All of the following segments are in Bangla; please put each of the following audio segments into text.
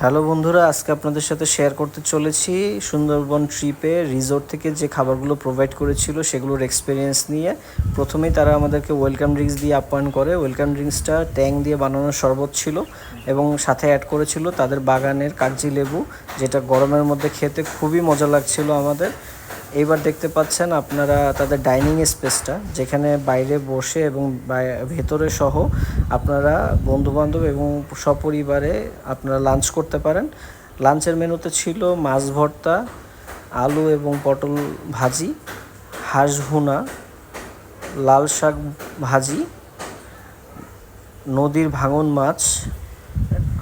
হ্যালো বন্ধুরা, আজকে আপনাদের সাথে শেয়ার করতে চলেছি সুন্দরবন ট্রিপে রিসোর্ট থেকে যে খাবারগুলো প্রোভাইড করেছিল সেগুলোর এক্সপিরিয়েন্স নিয়ে। প্রথমেই তারা আমাদেরকে ওয়েলকাম ড্রিঙ্কস দিয়ে আপ্যায়ন করে। ওয়েলকাম ড্রিঙ্কসটা ট্যাং দিয়ে বানানো শরবত ছিল এবং সাথে অ্যাড করেছিল তাদের বাগানের কাগজি লেবু, যেটা গরমের মধ্যে খেতে খুবই মজা লাগছিল আমাদের। এইবার দেখতে পাচ্ছেন আপনারা তাদের ডাইনিং স্পেসটা, যেখানে বাইরে বসে এবং ভেতরে সহ আপনারা বন্ধুবান্ধব এবং সপরিবারে আপনারা লাঞ্চ করতে পারেন। লাঞ্চের মেনুতে ছিল মাছ ভর্তা, আলু এবং পটল ভাজি, হাঁস ভুনা, লাল শাক ভাজি, নদীর ভাঙন মাছ,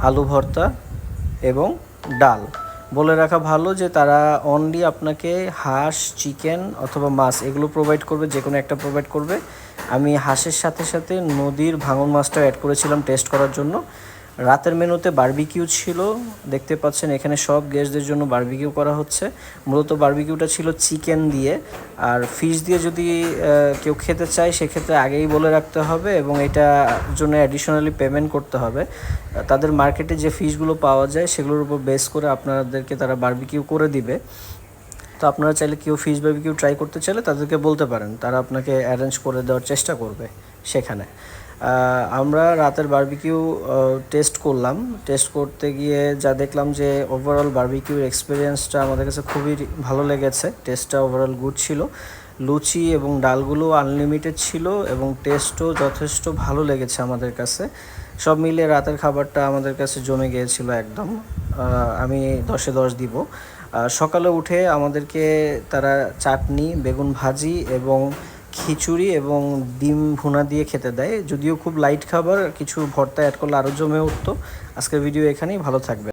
আলু ভর্তা এবং ডাল। বলে রাখা ভালো যে তারা অনলি আপনাকে হাঁস, চিকেন অথবা মাছ এগুলো প্রোভাইড করবে, যে কোনো একটা প্রোভাইড করবে। আমি হাঁসের সাথে সাথে নদীর ভাঙন মাছটা অ্যাড করেছিলাম টেস্ট করার জন্য। রাতের মেনুতে বারবিকিউ ছিল, দেখতে পাচ্ছেন এখানে সব গেস্টদের জন্য বার্বিকিউ করা হচ্ছে। মূলত বারবিকিউটা ছিল চিকেন দিয়ে, আর ফিশ দিয়ে যদি কেউ খেতে চায়, সেক্ষেত্রে আগেই বলে রাখতে হবে এবং এটা জন্য অ্যাডিশনালি পেমেন্ট করতে হবে। তাদের মার্কেটে যে ফিশগুলো পাওয়া যায়, সেগুলোর উপর বেস করে আপনাদেরকে তারা বার্বিকিউ করে দিবে। তো আপনারা চাইলে কেউ ফিশ বারবিকিউ ট্রাই করতে চাইলে তাদেরকে বলতে পারেন, তারা আপনাকে অ্যারেঞ্জ করে দেওয়ার চেষ্টা করবে সেখানে। আমরা রাতের বারবিকিউ টেস্ট করলাম। টেস্ট করতে গিয়ে যা দেখলাম যে ওভারঅল বারবিকিউর এক্সপিরিয়েন্সটা আমাদের কাছে খুবই ভালো লেগেছে। টেস্টটা ওভারঅল গুড ছিল। লুচি এবং ডালগুলো আনলিমিটেড ছিল এবং টেস্টও যথেষ্ট ভালো লেগেছে আমাদের কাছে। সব মিলিয়ে রাতের খাবারটা আমাদের কাছে জমে গিয়েছিল একদম। আমি দশে দশ দিব। সকালে উঠে আমাদেরকে তারা চাটনি, বেগুন ভাজি এবং খিচুড়ি এবং ডিম ভুনা দিয়ে খেতে দেয়। যদিও খুব লাইট খাবার, কিছু ভর্তা অ্যাড করলে আরও জমে উঠতো। আজকের ভিডিও এখানেই, ভালো থাকবে